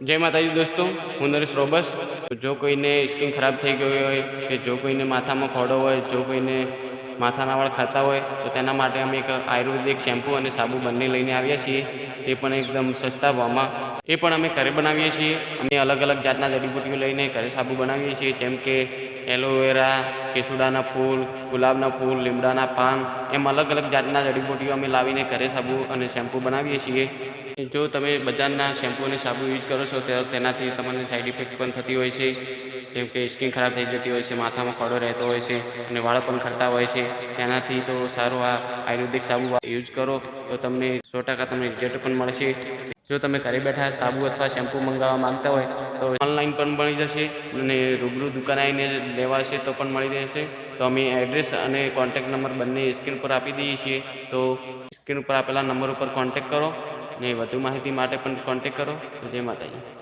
જય માતાજી દોસ્તો, હું નરેશ રોબસ. જો કોઈને સ્કિન ખરાબ થઈ ગઈ હોય કે જો કોઈને માથામાં ખોડો હોય, જો કોઈને માથાના વાળ ખાતા હોય, તો તેના માટે અમે એક આયુર્વેદિક શેમ્પૂ અને સાબુ બંને લઈને આવ્યા છીએ. તે પણ એકદમ સસ્તા ભાવમાં. એ પણ અમે ઘરે બનાવીએ છીએ. અમે અલગ અલગ જાતના જડીબુટીઓ લઈને ઘરે સાબુ બનાવીએ છીએ, જેમ કે એલોવેરા, કેસુડાના ફૂલ, ગુલાબના ફૂલ, લીમડાના પાન, એમ અલગ અલગ જાતના જડીબુટીઓ અમે લાવીને ઘરે સાબુ અને શેમ્પૂ બનાવીએ છીએ. જો તમે બજારના શેમ્પૂ અને સાબુ યુઝ કરો છો, તો તેનાથી તમને સાઈડ ઇફેક્ટ પણ થતી હોય છે. જેમ કે સ્કિન ખરાબ થઈ જતી હોય છે, માથામાં ખોડો રહેતો હોય છે અને વાળ પણ ખરતા હોય છે. તેનાથી તો સારું આ આયુર્વેદિક સાબુ યુઝ કરો, તો તમને સો ટકા તમને રિઝલ્ટ પણ મળશે. જો તમે ઘરે બેઠા સાબુ અથવા શેમ્પૂ મંગાવવા માંગતા હોય, તો ઓનલાઈન પણ મળી જશે અને રૂબરૂ દુકાન આવીને લેવા હશે તો પણ મળી જશે તો અમે એડ્રેસ અને કોન્ટેક્ટ નંબર બંને સ્ક્રીન પર આપી દઈએ છીએ. તો સ્ક્રીન ઉપર આપેલા નંબર ઉપર કોન્ટેક્ટ કરો. ને વધુ માહિતી માટે પણ કોન્ટેક કરો. જય માતાજી.